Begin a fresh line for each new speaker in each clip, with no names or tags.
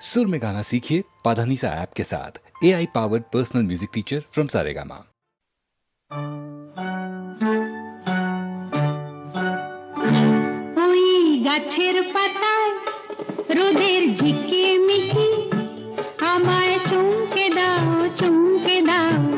सुर में गाना सीखिए पाधानीसा ऐप के साथ A I powered personal music teacher from Saregama
ওই গাছের পাতায় রোদের ঝিকে মিকি আমায় চুমকে দাও চুমকে দাও দাও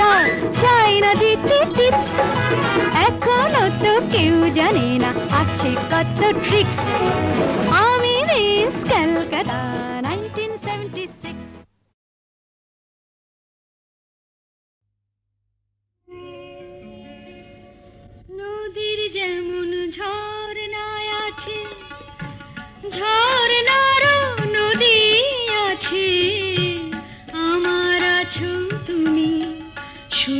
Calcutta চাই না দিতে টিপস এখনও তো কেউ জানে না, আছে কত ট্রিক্স আমি মিস ক্যালকাটা নদীর যেমন ঝর্ণায় আছে ঝর্ণারও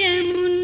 जमुन